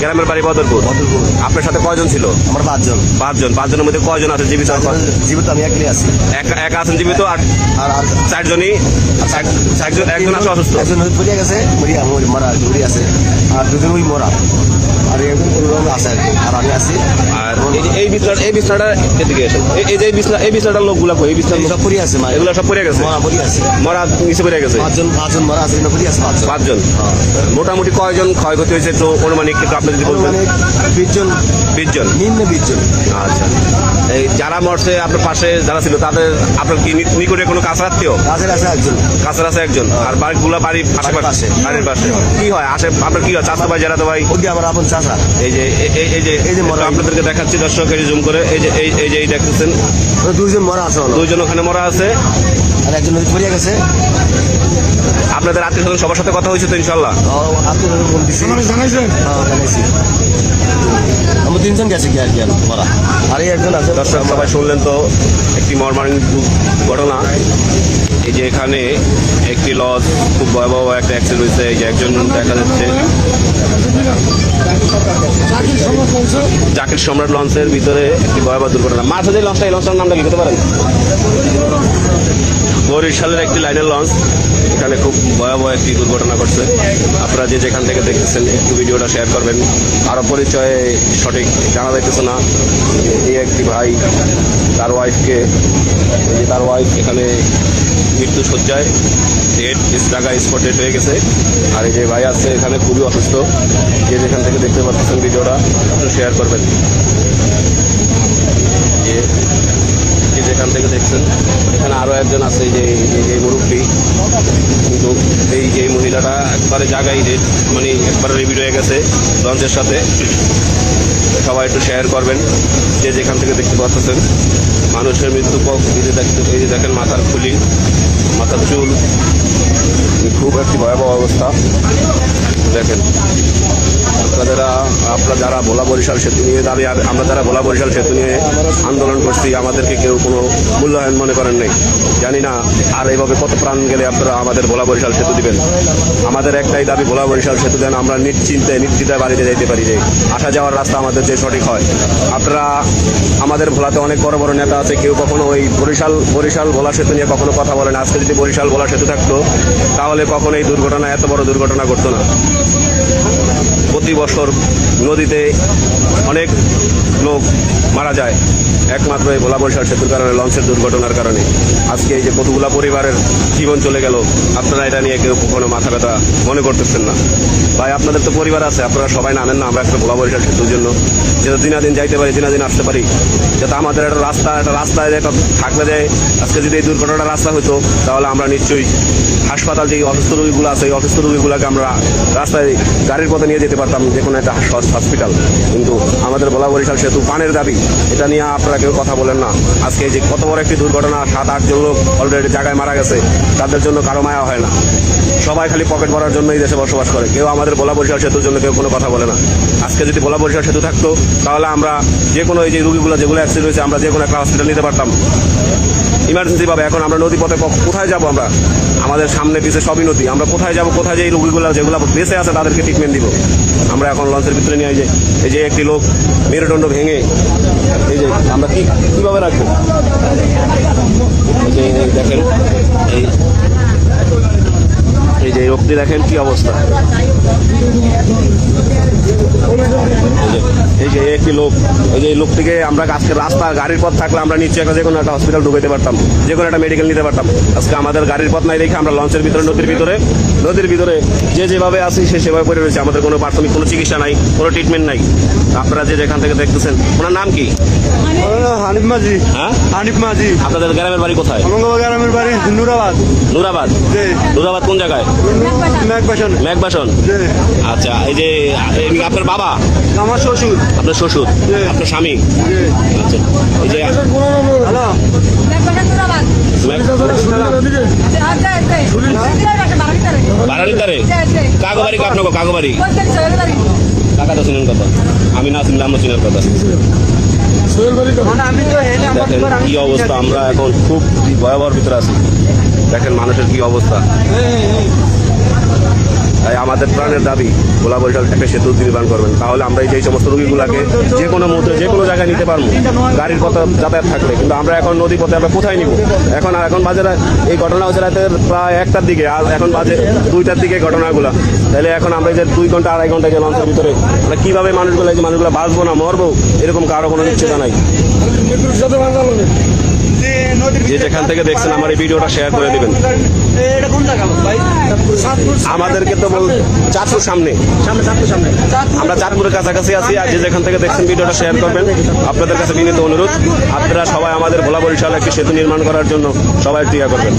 গ্রামের বাড়ি বদরপুর। বদরপুর। আপনার সাথে কয়জন ছিল? আমরা পাঁচজন। পাঁচজন। পাঁচজনের মধ্যে কয়জন আছে জীবিত জীবিত আমি একলাই আছি। এক- এক আছেন জীবিত আর আর চারজনই? এক- একজন আছে অসুস্থ? একজন গেছে মরিয়া মরি আছে। আর দুজন ওই মরা। আর একজন আছে আর আমি আছি। আর এই- এই বিছনাটা এই বিছনাটা এদিকে এসো। এই- যে এই বিছনা এই বিছনাটার লোকগুলা কই? এই বিছনার এই সব পড়িয়া আছে এগুলো সব পড়ে গেছে? মরা পড়িয়া আছে। মরা নিচে পড়ে গেছে? পাঁচজন পাঁচজন মরা আছে আছে পাঁচজন। পাঁচজন। হ্যাঁ। মোটামুটি কয়জন ক্ষয়ক্ষতি হয়েছে একটু অনুমানিক একটু আপনি যদি বলতেন মানে বিশ জন বিশ জন নিম্নে বিশ জন আচ্ছা। এই যারা মরছে আপনার পাশে যারা ছিল তাদের আপনার কি নি- নিকটে কোনো কাছে আত্মীয়? কাছের আছে একজন। কাছে আছে একজন। আর বাড়িগুলো বাড়ি আশেপাশে পাশে। বাড়ির পাশে। কি হয়? আসে আপনার কি হয়? চাষা ভাই যারা তো ভাই ওদিকে আমার আপন চাষা। এই যে এই- এই- এই যে এই যে মরা- আপনাদেরকে দেখাচ্ছি দর্শক এই জুম করে। এই যে এই এই যে এই দেখতেছেন। ওরা দুইজন মরা আছে হলো দুইজন ওখানে মরা আছে। আর একজন পড়িয়া গেছে। আপনাদের আত্মীয় স্বজন সবার সাথে কথা হয়েছে তো ইনশাল্লাহ আপনি জানাইছেন হ্যাঁ আমরা তিনজন গেছি কি আর কি মরা আর একজন আছে। দর্শক সবাই শুনলেন তো একটি মর্মারিং ঘটনা। এই যে এখানে একটি লজ খুব ভয়াবহ একটা অ্যাক্সিডেন্ট হয়েছে। এই যে একজন দেখা যাচ্ছে। জাকির সম্রাট লঞ্চের ভিতরে একটি ভয়াবহ দুর্ঘটনা। মাঝে যে লঞ্চটা, এই লঞ্চটার নামটা লিখতে পারেন। বরিশালের একটি লাইনের লঞ্চ। এখানে খুব ভয়াবহ একটি দুর্ঘটনা ঘটছে। আপনারা যে যেখান থেকে দেখতেছেন, একটু ভিডিওটা শেয়ার করবেন। আরও পরিচয়ে সঠিক জানা যাইতেছে না। এই একটি ভাই, তার ওয়াইফকে তার ওয়াইফ এখানে সজ্জায় ডেট টাকা স্পটেড হয়ে গেছে। আর এই যে ভাই আছে এখানে খুবই অসুস্থ। যে যেখান থেকে দেখতে পাচ্ছেন ভিডিওটা, একটু শেয়ার করবেন। যে যেখান থেকে দেখছেন। এখানে আরও একজন আছে যে, এই যে মুরব্বী। কিন্তু এই যে মহিলাটা একবারে জায়গায় মানে একবারে রিভিড হয়ে গেছে লঞ্চের সাথে। সবাই একটু শেয়ার করবেন, যে যেখান থেকে দেখতে পাচ্ছেন। মানুষের মৃত্যু এই দেখতে এই যে দেখেন মাথার খুলি, মাথার চুল। খুব একটি ভয়াবহ অবস্থা। দেখেন। আপনারা আপনারা যারা ভোলা বরিশাল সেতু নিয়ে দাবি আমরা যারা ভোলা বরিশাল সেতু নিয়ে আন্দোলন করছি, আমাদেরকে কেউ কোনো মূল্যায়ন মনে করেন নাই। জানি না আর এইভাবে কত প্রাণ গেলে আপনারা আমাদের ভোলা বরিশাল সেতু দিবেন। আমাদের একটাই দাবি, ভোলা বরিশাল সেতু দেন আমরা নিশ্চিন্তে নিশ্চিন্তায় বাড়িতে যেতে পারি যে আসা যাওয়ার রাস্তা আমাদের যে সঠিক হয়। আপনারা, আমাদের ভোলাতে অনেক বড় বড় নেতা আছে, কেউ কখনো ওই বরিশাল বরিশাল ভোলা সেতু নিয়ে কখনো কথা বলে না। আজকে যদি বরিশাল ভোলা সেতু থাকতো, তাহলে কখনো এই দুর্ঘটনা, এত বড় দুর্ঘটনা ঘটতো না। প্রতি বছর নদীতে অনেক লোক মারা যায়। একমাত্র এই ভোলা বরিশাল সেতুর কারণে, লঞ্চের দুর্ঘটনার কারণে। আজকে এই যে কতগুলা পরিবারের জীবন চলে গেল, আপনারা এটা নিয়ে কেউ কখনো মাথা ব্যথা মনে করতেছেন না। ভাই, আপনাদের তো পরিবার আছে, আপনারা সবাই নামেন না, আমরা একটা ভোলা বরিশাল সেতুর জন্য। যাতে দিনাদিন যাইতে পারি, দিনাদিন আসতে পারি। যাতে আমাদের একটা রাস্তা, একটা রাস্তায় একটা থাকলে যায় আজকে যদি এই দুর্ঘটনা রাস্তা হতো তাহলে আমরা নিশ্চয়ই হাসপাতাল যে অসুস্থ রোগীগুলো আছে, এই অসুস্থ রোগীগুলোকে আমরা রাস্তায় গাড়ির পথে নিয়ে যেতে পারতাম যে কোনো একটা হাস- হসপিটাল কিন্তু আমাদের বলা বরিশাল সেতু পানের দাবি। এটা নিয়ে আপনারা কেউ কথা বলেন না। আজকে যে কত বড় একটি দুর্ঘটনা সাত আটজন লোক অলরেডি জায়গায় মারা গেছে। তাদের জন্য কারও মায়া হয় না। সবাই খালি পকেট ভরার জন্য এই দেশে বসবাস করে। কেউ আমাদের বলা বরিশাল সেতুর জন্য কেউ কোনো কথা বলে না। আজকে যদি বলা বরিশাল সেতু থাকতো, তাহলে আমরা যে কোনো এই যে রুগীগুলো, যেগুলো অ্যাক্সিডেন্ট হয়েছে, আমরা যে কোনো একটা হসপিটাল নিতে পারতাম। ইমার্জেন্সি ভাবে এখন আমরা নদী পথে কোথায় যাব আমরা? আমাদের সামনে পিছে সবই নদী। আমরা কোথায় যাব, কোথায় যে রোগীগুলো, যেগুলো বেঁচে আছে, তাদেরকে ট্রিটমেন্ট দিব। আমরা এখন লঞ্চের ভিতরে নিয়ে যাই। এই যে একটি লোক মেরুদণ্ড ভেঙে, এই যে আমরা কি কীভাবে রাখব? দেখেন, এই যে লোকটি দেখেন কি অবস্থা। এই যে- একটি লোক এই যে লোকটিকে আমরা আজকে রাস্তা গাড়ির পথ থাকলে আমরা নিচে একটা যে কোনো একটা হসপিটাল ঢুকাইতে পারতাম যে কোনো একটা মেডিকেল নিতে পারতাম। আজকে আমাদের গাড়ির পথ নাই দেখে আমরা লঞ্চের ভিতরে নদীর ভিতরে নদীর ভিতরে যে যেভাবে আছি সে সেভাবে পড়ে রয়েছে। আমাদের কোনো প্রাথমিক কোনো চিকিৎসা নাই কোনো ট্রিটমেন্ট নাই। আপনারা যে যেখান থেকে দেখতেছেন ওনার নাম কি? হানিফ মাঝি। হ্যাঁ? হানিফ মাঝি। আপনাদের গ্রামের বাড়ি কোথায়? গ্রামের বাড়ি নুরাবাদ। নুরাবাদ? নুরাবাদ কোন জায়গায়? আচ্ছা এই যে আপনার বাবা? আমার শ্বশুর। আপনার শ্বশুর? আপনার স্বামী? আচ্ছা এই যে হ্যালো। কাগো বাড়ি আপনাকে কাগো বাড়ি কাকা তো শুনেন কথা। আমি না শুনলে আমরা চিনার কথা। মানে দেখেন কি অবস্থা আমরা এখন খুব ভয়াবহর ভিতরে আছি। দেখেন মানুষের কি অবস্থা। তাই আমাদের প্রাণের দাবি গোলা বরিশাল একটা সেতু নির্মাণ করবেন। তাহলে আমরা এই যে সমস্ত রোগীগুলাকে যে কোনো মুহূর্তে যে কোনো জায়গায় নিতে পারব। গাড়ির পথে যাতায়াত থাকলে। কিন্তু আমরা এখন নদী পথে আমরা কোথায় নিব? এখন আর এখন বাজে এই ঘটনা হচ্ছে রাতের প্রায় একটার দিকে। আর এখন বাজে দুইটার দিকে ঘটনাগুলো। তাহলে এখন আমরা যে দুই ঘণ্টা, আড়াই ঘণ্টা যে লঞ্চের ভিতরে আমরা কীভাবে মানুষগুলো মানুষগুলো বাঁচবো না, মরবো, এরকম কারও কোনো নিশ্চয়তা নাই। যে যেখান থেকে দেখছেন আমার এই ভিডিওটা শেয়ার করে দিবেন। আমাদেরকে তো বল চাঁদপুর সামনে। আমরা চাঁদপুরের কাছাকাছি আছি আর যে যেখান থেকে দেখছেন ভিডিওটা শেয়ার করবেন, আপনাদের কাছে বিনীত অনুরোধ। আপনারা সবাই আমাদের ভোলা বরিশাল একটি সেতু নির্মাণ করার জন্য সবাই ক্রিয়া করবেন।